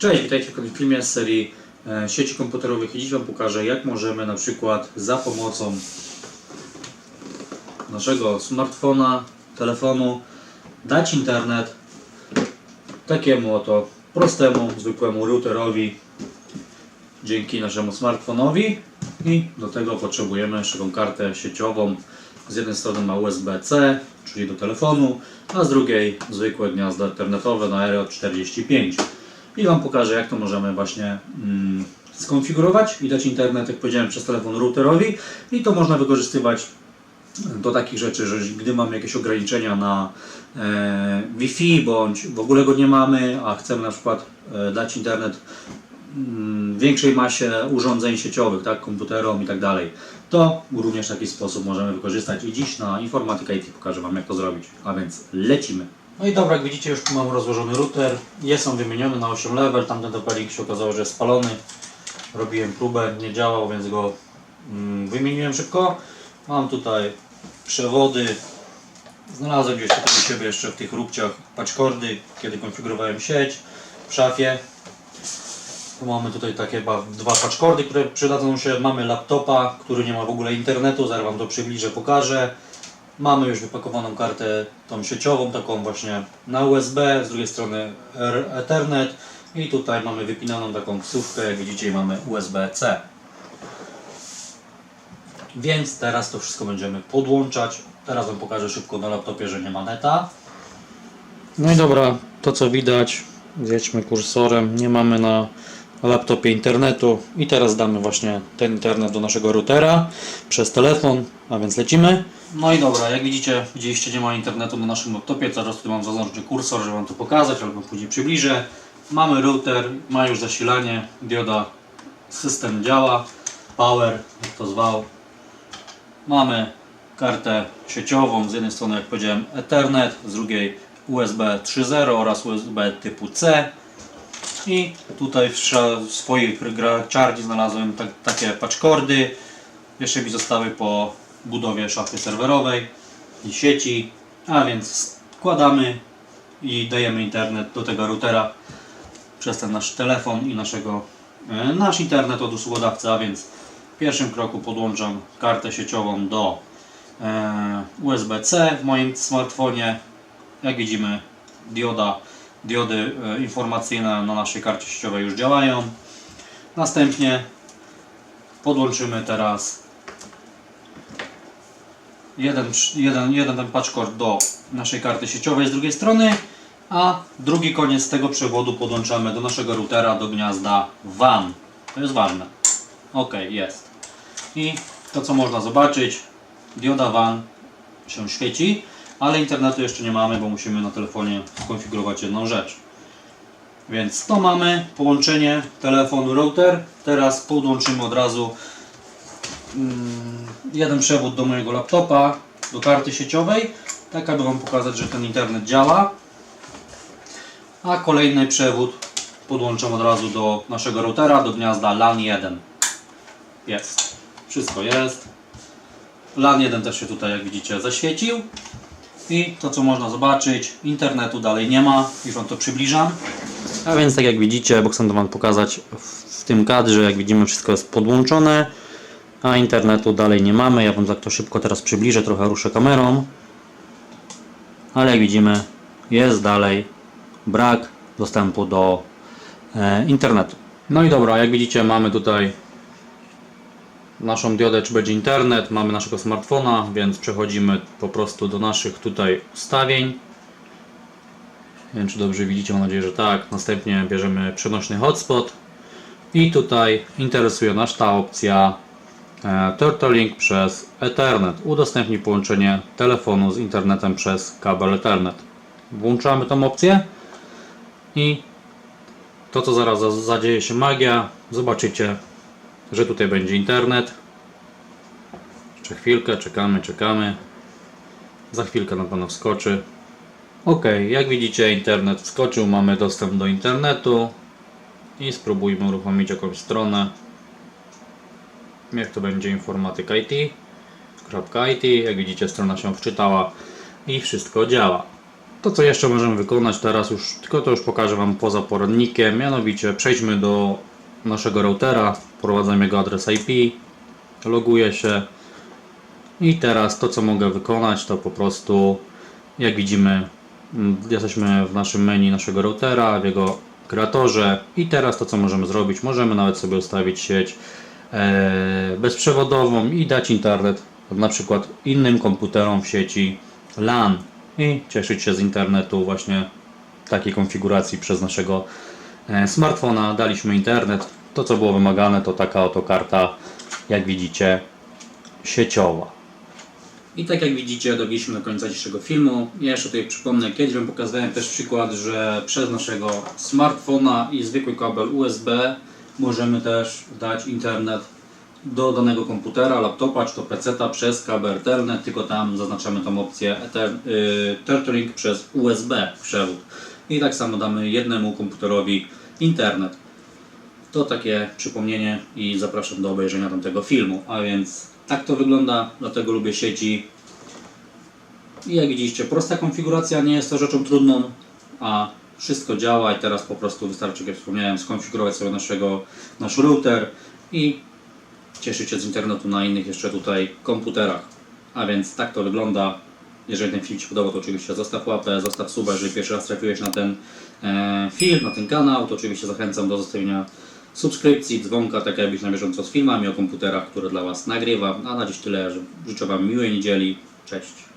Cześć, witajcie w kolejnym filmie z serii e, sieci komputerowych i dziś Wam pokażę jak możemy na przykład za pomocą naszego smartfona, telefonu dać internet takiemu oto prostemu, zwykłemu routerowi dzięki naszemu smartfonowi i do tego potrzebujemy jeszcze kartę sieciową. Z jednej strony ma USB-C, czyli do telefonu, a z drugiej zwykłe gniazdo internetowe na RJ45 i Wam pokażę jak to możemy właśnie mm, skonfigurować. I dać internet, jak powiedziałem, przez telefon routerowi. I to można wykorzystywać do takich rzeczy, że gdy mamy jakieś ograniczenia na e, Wi-Fi bądź w ogóle go nie mamy, a chcemy na przykład e, dać internet mm, większej masie urządzeń sieciowych, tak, komputerom i tak dalej, to również w taki sposób możemy wykorzystać. I dziś na Informatyka IT pokażę Wam jak to zrobić, a więc lecimy. No i dobra, jak widzicie już tu mam rozłożony router, jest on wymieniony na 8 level, tamten topelik się okazało, że jest spalony, robiłem próbę, nie działał, więc go mm, wymieniłem szybko. Mam tutaj przewody, znalazłem gdzieś tutaj u siebie jeszcze w tych róbciach patchkordy, kiedy konfigurowałem sieć w szafie. Tu mamy tutaj takie dwa patchkordy, które przydadzą się. Mamy laptopa, który nie ma w ogóle internetu, zaraz Wam to przybliżę, pokażę. Mamy już wypakowaną kartę tą sieciową, taką właśnie na USB, z drugiej strony Ethernet i tutaj mamy wypinaną taką wsówkę, jak widzicie mamy USB-C. Więc teraz to wszystko będziemy podłączać. Teraz Wam pokażę szybko na laptopie, że nie ma neta. No i dobra, to co widać, zjedźmy kursorem, nie mamy na laptopie internetu i teraz damy właśnie ten internet do naszego routera przez telefon, a więc lecimy. No i dobra, jak widzicie, widzieliście nie ma internetu na naszym laptopie, zaraz tutaj mam zaznaczony kursor, żeby Wam to pokazać, albo później przybliżę. Mamy router, ma już zasilanie, dioda, system działa, power, jak to zwał. Mamy kartę sieciową, z jednej strony jak powiedziałem Ethernet, z drugiej USB 3.0 oraz USB typu C. I tutaj w swojej graczarni znalazłem tak, takie patchkordy. Jeszcze mi zostały po budowie szafy serwerowej i sieci. A więc składamy i dajemy internet do tego routera przez ten nasz telefon i naszego, e, nasz internet od usługodawcy. A więc w pierwszym kroku podłączam kartę sieciową do e, USB-C w moim smartfonie. Jak widzimy, dioda, diody e, informacyjne na naszej karcie sieciowej już działają. Następnie podłączymy teraz jeden, jeden, jeden ten patchcord do naszej karty sieciowej z drugiej strony, a drugi koniec tego przewodu podłączamy do naszego routera do gniazda WAN. To jest ważne. Ok, jest. I to co można zobaczyć, dioda WAN się świeci, ale internetu jeszcze nie mamy, bo musimy na telefonie skonfigurować jedną rzecz. Więc to mamy, połączenie telefon router. Teraz podłączymy od razu jeden przewód do mojego laptopa, do karty sieciowej, tak aby Wam pokazać, że ten internet działa. A kolejny przewód podłączam od razu do naszego routera, do gniazda LAN 1. Jest. Wszystko jest. LAN 1 też się tutaj, jak widzicie, zaświecił. I to, co można zobaczyć, internetu dalej nie ma. Już Wam to przybliżam. A więc, tak jak widzicie, bo chcę to Wam pokazać w tym kadrze, jak widzimy, wszystko jest podłączone, a internetu dalej nie mamy. Ja Wam tak to szybko teraz przybliżę, trochę ruszę kamerą. Ale jak widzimy, jest dalej brak dostępu do e, internetu. No i dobra, jak widzicie, mamy tutaj naszą diodę, czy będzie internet, mamy naszego smartfona, więc przechodzimy po prostu do naszych tutaj ustawień. Nie wiem, czy dobrze widzicie, mam nadzieję, że tak. Następnie bierzemy przenośny hotspot i tutaj interesuje nas ta opcja e, Turtle Link przez Ethernet. Udostępni połączenie telefonu z internetem przez kabel Ethernet. Włączamy tą opcję i to co zaraz za- zadzieje się magia, zobaczycie, że tutaj będzie internet. Jeszcze chwilkę, czekamy, czekamy. Za chwilkę na pewno wskoczy. Ok, jak widzicie internet wskoczył, mamy dostęp do internetu i spróbujmy uruchomić jakąś stronę. Niech to będzie informatyka IT. .it. Jak widzicie strona się wczytała i wszystko działa. To co jeszcze możemy wykonać teraz już, tylko to już pokażę Wam poza poradnikiem, mianowicie przejdźmy do naszego routera, wprowadzam jego adres IP, loguję się i teraz to co mogę wykonać to po prostu jak widzimy mm, jesteśmy w naszym menu naszego routera, w jego kreatorze i teraz to co możemy zrobić, możemy nawet sobie ustawić sieć bezprzewodową i dać internet na przykład innym komputerom w sieci LAN i cieszyć się z internetu właśnie takiej konfiguracji przez naszego e, smartfona. Daliśmy internet. To co było wymagane to taka oto karta, jak widzicie, sieciowa. I tak jak widzicie, dobiliśmy do końca dzisiejszego filmu. Ja jeszcze tutaj przypomnę, kiedyś Wam pokazałem też przykład, że przez naszego smartfona i zwykły kabel USB możemy też dać internet do danego komputera, laptopa czy to PC-ta przez kabel Ethernet, tylko tam zaznaczamy tą opcję Ether, y, Tethering przez USB przewód. I tak samo damy jednemu komputerowi internet. To takie przypomnienie i zapraszam do obejrzenia tamtego filmu. A więc tak to wygląda, dlatego lubię sieci. I jak widzicie, prosta konfiguracja, nie jest to rzeczą trudną, a wszystko działa i teraz po prostu wystarczy, jak wspomniałem, skonfigurować sobie naszego, nasz router i cieszyć się z internetu na innych jeszcze tutaj komputerach. A więc tak to wygląda. Jeżeli ten film Ci podobał, to oczywiście zostaw łapę, zostaw suba, jeżeli pierwszy raz trafiłeś na ten e, film, na ten kanał, to oczywiście zachęcam do zostawienia subskrypcji, dzwonka, tak jakbyś na bieżąco z filmami o komputerach, które dla Was nagrywam. A na dziś tyle, życzę Wam miłej niedzieli. Cześć.